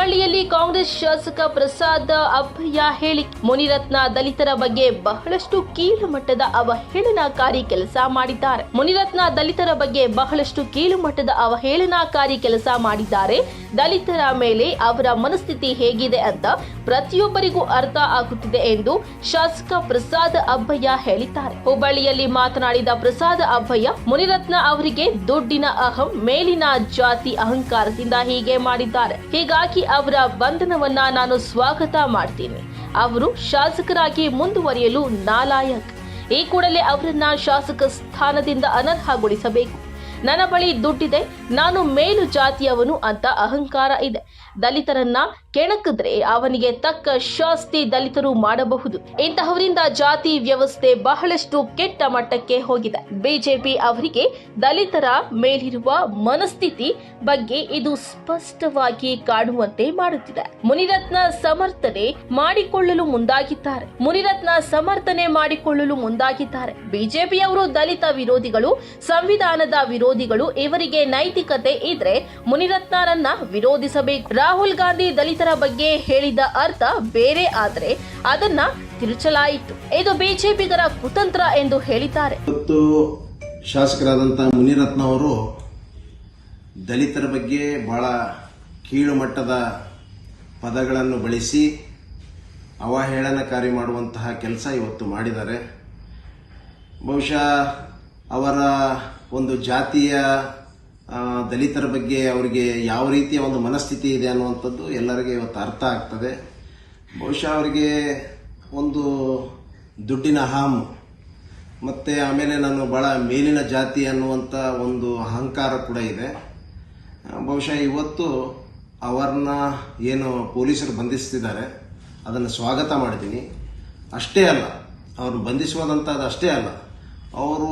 ಹುಬ್ಬಳ್ಳಿಯಲ್ಲಿ ಕಾಂಗ್ರೆಸ್ ಶಾಸಕ ಪ್ರಸಾದ್ ಅಭಯ ಹೇಳಿ, ಮುನಿರತ್ನ ದಲಿತರ ಬಗ್ಗೆ ಬಹಳಷ್ಟು ಕೀಳು ಮಟ್ಟದ ಅವಹೇಳನಕಾರಿ ಕೆಲಸ ಮಾಡಿದ್ದಾರೆ. ಮುನಿರತ್ನ ದಲಿತರ ಬಗ್ಗೆ ಬಹಳಷ್ಟು ಕೀಳು ಮಟ್ಟದ ಅವಹೇಳನಕಾರಿ ಕೆಲಸ ಮಾಡಿದ್ದಾರೆ. ದಲಿತರ ಮೇಲೆ ಅವರ ಮನಸ್ಥಿತಿ ಹೇಗಿದೆ ಅಂತ ಪ್ರತಿಯೊಬ್ಬರಿಗೂ ಅರ್ಥ ಆಗುತ್ತಿದೆ ಎಂದು ಶಾಸಕ ಪ್ರಸಾದ್ ಅಭಯ ಹೇಳಿದ್ದಾರೆ. ಹುಬ್ಬಳ್ಳಿಯಲ್ಲಿ ಮಾತನಾಡಿದ ಪ್ರಸಾದ್ ಅಭಯ, ಮುನಿರತ್ನ ಅವರಿಗೆ ದುಡ್ಡಿನ ಅಹಂ, ಮೇಲಿನ ಜಾತಿ ಅಹಂಕಾರದಿಂದ ಹೀಗೆ ಮಾಡಿದ್ದಾರೆ. ಹೀಗಾಗಿ ಅವರ ಬಂಧನವನ್ನ ನಾನು ಸ್ವಾಗತ ಮಾಡ್ತೀನಿ. ಅವರು ಶಾಸಕರಾಗಿ ಮುಂದುವರಿಯಲು ನಾಲಾಯಕ್. ಈ ಕೂಡಲೇ ಅವರನ್ನ ಶಾಸಕ ಸ್ಥಾನದಿಂದ ಅನರ್ಹಗೊಳಿಸಬೇಕು. ನನ್ನ ಬಳಿ ದುಡ್ಡಿದೆ, ನಾನು ಮೇಲು ಜಾತಿಯವನು ಅಂತ ಅಹಂಕಾರ ಇದೆ. ದಲಿತರನ್ನ ಕೆಣಕಿದ್ರೆ ಅವನಿಗೆ ತಕ್ಕ ಶಾಸ್ತಿ ದಲಿತರು ಮಾಡಬಹುದು. ಇಂತಹವರಿಂದ ಜಾತಿ ವ್ಯವಸ್ಥೆ ಬಹಳಷ್ಟು ಕೆಟ್ಟ ಮಟ್ಟಕ್ಕೆ ಹೋಗಿದೆ. ಬಿಜೆಪಿ ಅವರಿಗೆ ದಲಿತರ ಮೇಲಿರುವ ಮನಸ್ಥಿತಿ ಬಗ್ಗೆ ಇದು ಸ್ಪಷ್ಟವಾಗಿ ಕಾಣುವಂತೆ ಮಾಡುತ್ತಿದೆ. ಮುನಿರತ್ನ ಸಮರ್ಥನೆ ಮಾಡಿಕೊಳ್ಳಲು ಮುಂದಾಗಿದ್ದಾರೆ. ಮುನಿರತ್ನ ಸಮರ್ಥನೆ ಮಾಡಿಕೊಳ್ಳಲು ಮುಂದಾಗಿದ್ದಾರೆ. ಬಿಜೆಪಿಯವರು ದಲಿತ ವಿರೋಧಿಗಳು, ಸಂವಿಧಾನದ ವಿರೋಧಿಗಳು, ಇವರಿಗೆ ನೈತಿಕತೆ ಇದ್ರೆ ಮುನಿರತ್ನರನ್ನ ವಿರೋಧಿಸಬೇಕು. ರಾಹುಲ್ ಗಾಂಧಿ ದಲಿತರ ಬಗ್ಗೆ ಹೇಳಿದ ಅರ್ಥ ಬೇರೆ ಆದರೆ ಅದನ್ನ ತಿರುಚಲಾಯಿತು. ಇದು ಬಿಜೆಪಿಗರ ಕುತಂತ್ರ ಎಂದು ಹೇಳಿದ್ದಾರೆ. ಇವತ್ತು ಶಾಸಕರಾದಂಥ ಮುನಿರತ್ನ ಅವರು ದಲಿತರ ಬಗ್ಗೆ ಬಹಳ ಕೀಳು ಮಟ್ಟದ ಪದಗಳನ್ನು ಬಳಸಿ ಅವಹೇಳನಕಾರಿ ಮಾಡುವಂತಹ ಕೆಲಸ ಇವತ್ತು ಮಾಡಿದ್ದಾರೆ. ಬಹುಶಃ ಅವರ ಒಂದು ಜಾತಿಯ ದಲಿತರ ಬಗ್ಗೆ ಅವರಿಗೆ ಯಾವ ರೀತಿಯ ಒಂದು ಮನಸ್ಥಿತಿ ಇದೆ ಅನ್ನುವಂಥದ್ದು ಎಲ್ಲರಿಗೆ ಇವತ್ತು ಅರ್ಥ ಆಗ್ತದೆ. ಬಹುಶಃ ಅವರಿಗೆ ಒಂದು ದುಡ್ಡಿನ ಹಾಮು ಮತ್ತು ಆಮೇಲೆ ನಾನು ಭಾಳ ಮೇಲಿನ ಜಾತಿ ಅನ್ನುವಂಥ ಒಂದು ಅಹಂಕಾರ ಕೂಡ ಇದೆ. ಬಹುಶಃ ಇವತ್ತು ಅವರನ್ನ ಏನು ಪೊಲೀಸರು ಬಂಧಿಸ್ತಿದ್ದಾರೆ, ಅದನ್ನು ಸ್ವಾಗತ ಮಾಡಿದ್ದೀನಿ. ಅಷ್ಟೇ ಅಲ್ಲ, ಅವರು ಬಂಧಿಸುವುದಂಥದ್ದು ಅಷ್ಟೇ ಅಲ್ಲ, ಅವರು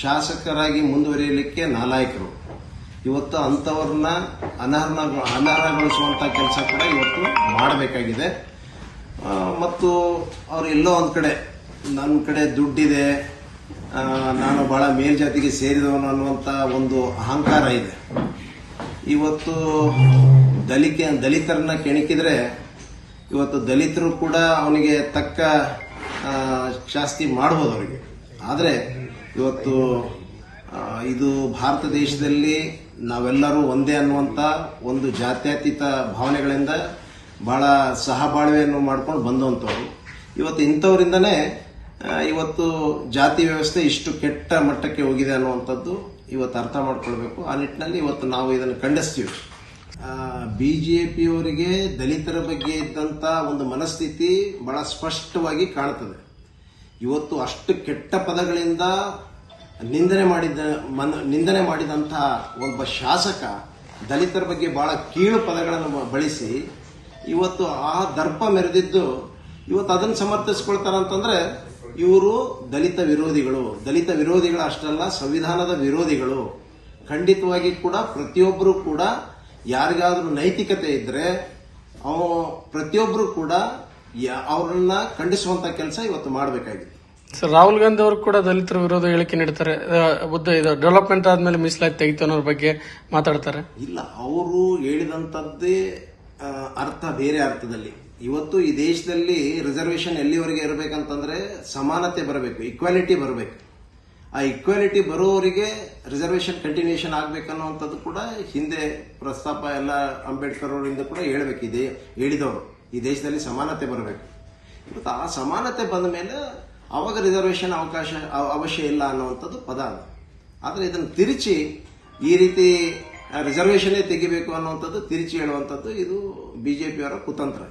ಶಾಸಕರಾಗಿ ಮುಂದುವರಿಯಲಿಕ್ಕೆ ನಾಲಾಯಕರು. ಇವತ್ತು ಅಂಥವ್ರನ್ನ ಅನರ್ಹ ಅನರ್ಹಗೊಳಿಸುವಂಥ ಕೆಲಸ ಕೂಡ ಇವತ್ತು ಮಾಡಬೇಕಾಗಿದೆ. ಮತ್ತು ಅವ್ರು ಎಲ್ಲೋ ಒಂದು ಕಡೆ ನನ್ನ ಕಡೆ ದುಡ್ಡಿದೆ ನಾನು ಬಹಳ ಮೇಲ್ಜಾತಿಗೆ ಸೇರಿದವನು ಅನ್ನುವಂಥ ಒಂದು ಅಹಂಕಾರ ಇದೆ. ಇವತ್ತು ದಲಿಕೆ, ದಲಿತರನ್ನ ಕೆಣಕಿದ್ರೆ ಇವತ್ತು ದಲಿತರು ಕೂಡ ಅವನಿಗೆ ತಕ್ಕ ಶಾಸ್ತಿ ಮಾಡ್ಬೋದು ಅವರಿಗೆ. ಆದರೆ ಇವತ್ತು ಇದು ಭಾರತ ದೇಶದಲ್ಲಿ ನಾವೆಲ್ಲರೂ ಒಂದೇ ಅನ್ನುವಂಥ ಒಂದು ಜಾತ್ಯತೀತ ಭಾವನೆಗಳಿಂದ ಬಹಳ ಸಹಬಾಳ್ವೆಯನ್ನು ಮಾಡ್ಕೊಂಡು ಬಂದಂಥವ್ರು ಇವತ್ತು ಇಂಥವರಿಂದನೇ ಇವತ್ತು ಜಾತಿ ವ್ಯವಸ್ಥೆ ಇಷ್ಟು ಕೆಟ್ಟ ಮಟ್ಟಕ್ಕೆ ಹೋಗಿದೆ ಅನ್ನುವಂಥದ್ದು ಇವತ್ತು ಅರ್ಥ ಮಾಡ್ಕೊಳ್ಬೇಕು. ಆ ನಿಟ್ಟಿನಲ್ಲಿ ಇವತ್ತು ನಾವು ಇದನ್ನು ಖಂಡಿಸ್ತೀವಿ. ಬಿ ಜೆ ಪಿಯವರಿಗೆ ದಲಿತರ ಬಗ್ಗೆ ಇದ್ದಂಥ ಒಂದು ಮನಸ್ಥಿತಿ ಬಹಳ ಸ್ಪಷ್ಟವಾಗಿ ಕಾಣ್ತದೆ. ಇವತ್ತು ಅಷ್ಟು ಕೆಟ್ಟ ಪದಗಳಿಂದ ನಿಂದನೆ ಮಾಡಿದ, ಮನ, ನಿಂದನೆ ಮಾಡಿದಂತಹ ಒಬ್ಬ ಶಾಸಕ ದಲಿತರ ಬಗ್ಗೆ ಬಹಳ ಕೀಳು ಪದಗಳನ್ನು ಬಳಸಿ ಇವತ್ತು ಆ ದರ್ಪ ಮೆರೆದಿದ್ದು ಇವತ್ತು ಅದನ್ನು ಸಮರ್ಥಿಸ್ಕೊಳ್ತಾರಂತಂದ್ರೆ ಇವರು ದಲಿತ ವಿರೋಧಿಗಳು. ದಲಿತ ವಿರೋಧಿಗಳು ಅಷ್ಟಲ್ಲ, ಸಂವಿಧಾನದ ವಿರೋಧಿಗಳು. ಖಂಡಿತವಾಗಿ ಕೂಡ ಪ್ರತಿಯೊಬ್ಬರು ಕೂಡ ಯಾರಿಗಾದರೂ ನೈತಿಕತೆ ಇದ್ರೆ ಅವ, ಪ್ರತಿಯೊಬ್ಬರು ಕೂಡ ಅವ್ರನ್ನ ಖಂಡಿಸುವಂತ ಕೆಲಸ ಇವತ್ತು ಮಾಡಬೇಕಾಗಿದೆ ಸರ್ ರಾಹುಲ್ ಗಾಂಧಿ ಅವರು ಕೂಡ ದಲಿತರ ವಿರೋಧ ಹೇಳಿಕೆ ನೀಡ್ತಾರೆ. ಬುದ್ಧ ಇದು ಡೆವಲಪ್ಮೆಂಟ್ ಆದ್ಮೇಲೆ ಮೀಸಲಾತಿ ತೆಗಿತು ಅನ್ನೋದ್ರ ಬಗ್ಗೆ ಮಾತಾಡ್ತಾರೆ. ಇಲ್ಲ, ಅವರು ಹೇಳಿದಂಥದ್ದೇ ಅರ್ಥ ಬೇರೆ ಅರ್ಥದಲ್ಲಿ. ಇವತ್ತು ಈ ದೇಶದಲ್ಲಿ ರಿಸರ್ವೇಶನ್ ಎಲ್ಲಿವರೆಗೆ ಇರಬೇಕಂತಂದ್ರೆ ಸಮಾನತೆ ಬರಬೇಕು ಈಕ್ವಾಲಿಟಿ ಬರಬೇಕು. ಆ ಈಕ್ವಾಲಿಟಿ ಬರೋವರಿಗೆ ರಿಸರ್ವೇಶನ್ ಕಂಟಿನ್ಯೂಷನ್ ಆಗ್ಬೇಕನ್ನುವಂಥದ್ದು ಕೂಡ ಹಿಂದೆ ಪ್ರಸ್ತಾಪ ಎಲ್ಲ ಅಂಬೇಡ್ಕರ್ ಅವರಿಂದ ಕೂಡ ಹೇಳಬೇಕಿದೆ ಹೇಳಿದವರು. ಈ ದೇಶದಲ್ಲಿ ಸಮಾನತೆ ಬರಬೇಕು. ಇವತ್ತು ಆ ಸಮಾನತೆ ಬಂದ ಮೇಲೆ ಅವಾಗ ರಿಸರ್ವೇಶನ್ ಅವಕಾಶ, ಅವ- ಅವಶ್ಯ ಇಲ್ಲ ಅನ್ನುವಂಥದ್ದು ಪದ ಅದು. ಆದರೆ ಇದನ್ನು ತಿರುಚಿ ಈ ರೀತಿ ರಿಸರ್ವೇಶನ್ನೇ ತೆಗಿಬೇಕು ಅನ್ನುವಂಥದ್ದು ತಿರುಚಿ ಹೇಳುವಂಥದ್ದು ಇದು ಬಿ ಜೆ ಪಿಯವರ ಕುತಂತ್ರ.